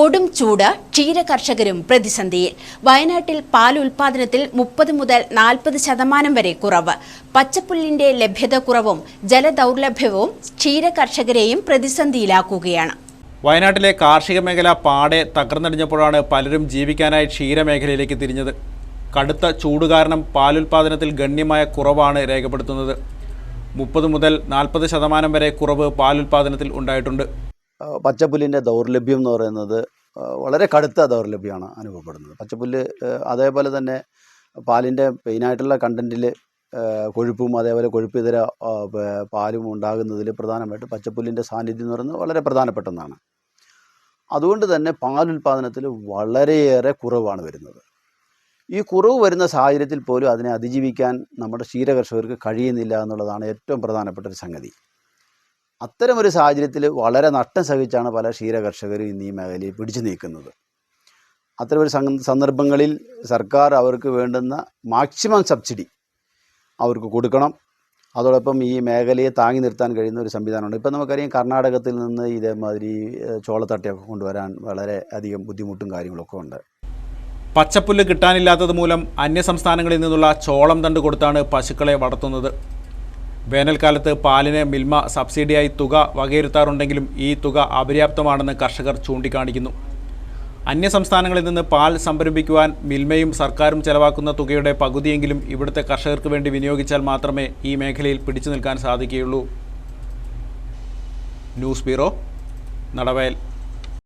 കൊടും ചൂട് ക്ഷീര കർഷകരും പ്രതിസന്ധിയിൽ. വയനാട്ടിൽ പാൽ ഉൽപാദനത്തിൽ മുപ്പത് മുതൽ നാൽപ്പത് ശതമാനം വരെ കുറവ്. പച്ചപ്പുല്ലിന്റെ ലഭ്യത കുറവും ജലദൗർലഭ്യവും ക്ഷീര കർഷകരെയും പ്രതിസന്ധിയിലാക്കുകയാണ്. വയനാട്ടിലെ കാർഷിക മേഖല പാടെ തകർന്നടിഞ്ഞപ്പോഴാണ് പലരും ജീവിക്കാനായി ക്ഷീരമേഖലയിലേക്ക് തിരിഞ്ഞത്. കടുത്ത ചൂട് കാരണം പാലുൽപാദനത്തിൽ ഗണ്യമായ കുറവാണ് രേഖപ്പെടുത്തുന്നത്. മുപ്പത് മുതൽ നാൽപ്പത് ശതമാനം വരെ കുറവ് പാലുൽപാദനത്തിൽ ഉണ്ടായിട്ടുണ്ട്. പച്ചപ്പുല്ലിന്റെ ദൗർലഭ്യം എന്ന് പറയുന്നത് വളരെ കടുത്ത ദൗർലഭ്യമാണ് അനുഭവപ്പെടുന്നത്. പച്ചപ്പുല്ല് അതേപോലെ തന്നെ പാലിന്റെ മെയിനായിട്ടുള്ള കണ്ടന്റിൽ കൊഴുപ്പും അതേപോലെ കൊഴുപ്പ് ഇതര പാലും ഉണ്ടാകുന്നതിൽ പ്രധാനമായിട്ട് പച്ചപ്പുല്ലിന്റെ സാന്നിധ്യം എന്ന് പറയുന്നത് വളരെ പ്രധാനപ്പെട്ട ഒന്നാണ് അതുകൊണ്ട് തന്നെ പാലുൽപാദനത്തിൽ വളരെയേറെ കുറവാണ് വരുന്നത്. ഈ കുറവ് വരുന്ന സാഹചര്യത്തിൽ പോലും അതിനെ അതിജീവിക്കാൻ നമ്മുടെ ക്ഷീരകർഷകർക്ക് കഴിയുന്നില്ല എന്നുള്ളതാണ് ഏറ്റവും പ്രധാനപ്പെട്ട ഒരു സംഗതി. അത്തരമൊരു സാഹചര്യത്തിൽ വളരെ നഷ്ടം സഹിച്ചാണ് പല ക്ഷീരകർഷകരും ഇന്ന് ഈ മേഖലയിൽ പിടിച്ചു നീക്കുന്നത്. അത്തരമൊരു സന്ദ- സന്ദർഭങ്ങളിൽ സർക്കാർ അവർക്ക് വേണ്ടുന്ന മാക്സിമം സബ്സിഡി അവർക്ക് കൊടുക്കണം. അതോടൊപ്പം ഈ മേഖലയെ താങ്ങി നിർത്താൻ കഴിയുന്ന ഒരു സംവിധാനമുണ്ട്. ഇപ്പം നമുക്കറിയാം കർണാടകത്തിൽ നിന്ന് ഇതേമാതിരി ചോളത്തട്ടയൊക്കെ കൊണ്ടുവരാൻ വളരെ അധികം ബുദ്ധിമുട്ടും കാര്യങ്ങളൊക്കെ ഉണ്ട്. പച്ചപ്പുല്ല് കിട്ടാനില്ലാത്തത് മൂലം അന്യസംസ്ഥാനങ്ങളിൽ നിന്നുള്ള ചോളം തണ്ട് കൊടുത്താണ് പശുക്കളെ വളർത്തുന്നത്. വേനൽക്കാലത്ത് പാലിന് മിൽമ സബ്സിഡിയായി തുക വകയിരുത്താറുണ്ടെങ്കിലും ഈ തുക അപര്യാപ്തമാണെന്ന് കർഷകർ ചൂണ്ടിക്കാണിക്കുന്നു. അന്യസംസ്ഥാനങ്ങളിൽ നിന്ന് പാൽ സംഭരിപ്പിക്കുവാൻ മിൽമയും സർക്കാരും ചെലവാക്കുന്ന തുകയുടെ പകുതിയെങ്കിലും ഇവിടുത്തെ കർഷകർക്ക് വേണ്ടി വിനിയോഗിച്ചാൽ മാത്രമേ ഈ മേഖലയിൽ പിടിച്ചു നിൽക്കാൻ സാധിക്കുകയുള്ളൂ. News bureau Nadavayal.